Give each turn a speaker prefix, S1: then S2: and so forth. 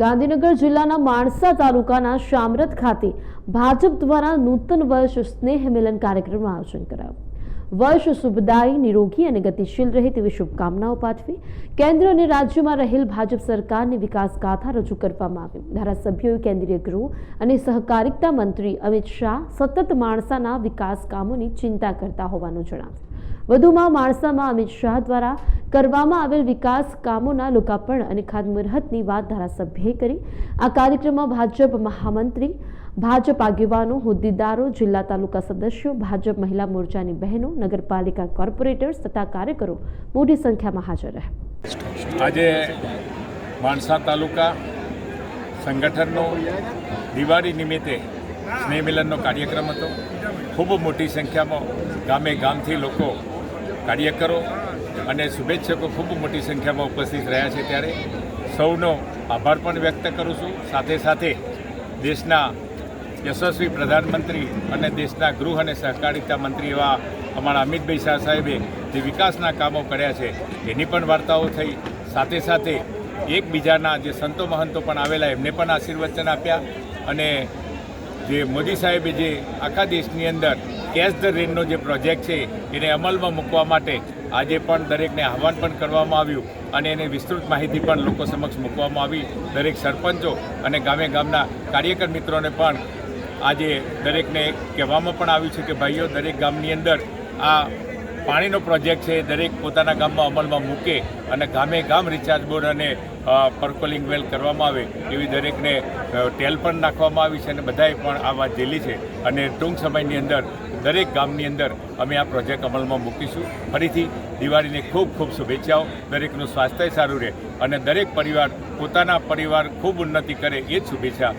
S1: ગાંધીનગર જિલ્લાના માણસા તાલુકાના શામરત ખાતે ભાજપ દ્વારા નૂતન વર્ષ સ્નેહ મિલન કાર્યક્રમનું આયોજન કરાયું. વર્ષ શુભદાયી, નિરોગી અને ગતિશીલ રહે તેવી શુભકામનાઓ પાઠવી કેન્દ્ર અને રાજ્યમાં રહેલ ભાજપ સરકારની વિકાસ ગાથા રજૂ કરવામાં આવી. ધારાસભ્યોએ કેન્દ્રીય ગૃહ અને સહકારિતા મંત્રી અમિત શાહ સતત માણસાના વિકાસ કામોની ચિંતા કરતા હોવાનું જણાવ્યું. વધુમાં માણસામાં અમિત શાહ દ્વારા કરવામાં આવેલ વિકાસ કામોના લોકાર્પણ અને ખાતમુહૂર્તની વાત ધારાસભ્યએ કરી. આ કાર્યક્રમમાં ભાજપ મહામંત્રી, ભાજપ આગેવાનો, હોદ્દેદારો, જિલ્લા તાલુકા સદસ્યો, ભાજપ મહિલા મોરચાની બહેનો, નગરપાલિકા કોર્પોરેટર્સ તથા કાર્યકરો મોટી સંખ્યામાં હાજર રહ્યા.
S2: આજે માણસા તાલુકા સંગઠનનો દિવાળી નિમિત્તે સ્નેહ મિલનનો કાર્યક્રમ હતો. ખૂબ મોટી સંખ્યામાં ગામે ગામથી લોકો કાર્યકરો અને શુભેચ્છકો ખૂબ મોટી સંખ્યામાં ઉપસ્થિત રહ્યા છે ત્યારે સૌનો આભાર પણ વ્યક્ત કરું છું. સાથે સાથે દેશના યશસ્વી પ્રધાનમંત્રી અને દેશના ગૃહ અને સહકારિતા મંત્રી એવા અમારા અમિતભાઈ શાહ સાહેબે જે વિકાસના કામો કર્યા છે, એની પણ વાર્તાઓ થઈ. સાથે સાથે એકબીજાના જે સંતો મહંતો પણ આવેલા, એમને પણ આશીર્વચન આપ્યા અને જે મોદી સાહેબે જે આખા દેશની અંદર કેશ ધ રેનનો જે પ્રોજેક્ટ છે, એને અમલમાં મૂકવા માટે આજે પણ દરેકને આહવાન પણ કરવામાં આવ્યું અને એને વિસ્તૃત માહિતી પણ લોકો સમક્ષ મૂકવામાં આવી. દરેક સરપંચો અને ગામે ગામના કાર્યકર મિત્રોને પણ આજે દરેકને કહેવામાં પણ આવ્યું છે કે ભાઈઓ, દરેક ગામની અંદર આ પાણીનો પ્રોજેક્ટ છે દરેક પોતાના ગામમાં અમલમાં મૂકે અને ગામે ગામ રિચાર્જ બોર્ડ અને પર્કોલિંગ વેલ કરવામાં આવે એવી દરેકને ટેલ પણ નાખવામાં આવી છે અને બધાએ પણ આ વાત ઝીલી છે. અને ટૂંક સમયની અંદર દરેક ગામની અંદર અમે આ પ્રોજેક્ટ અમલમાં મૂકીશું. ફરીથી દિવાળીની ખૂબ ખૂબ શુભેચ્છાઓ. દરેકનું સ્વાસ્થ્ય સારું રહે અને દરેક પરિવાર પોતાના પરિવાર ખૂબ ઉન્નતિ કરે એ જ શુભેચ્છા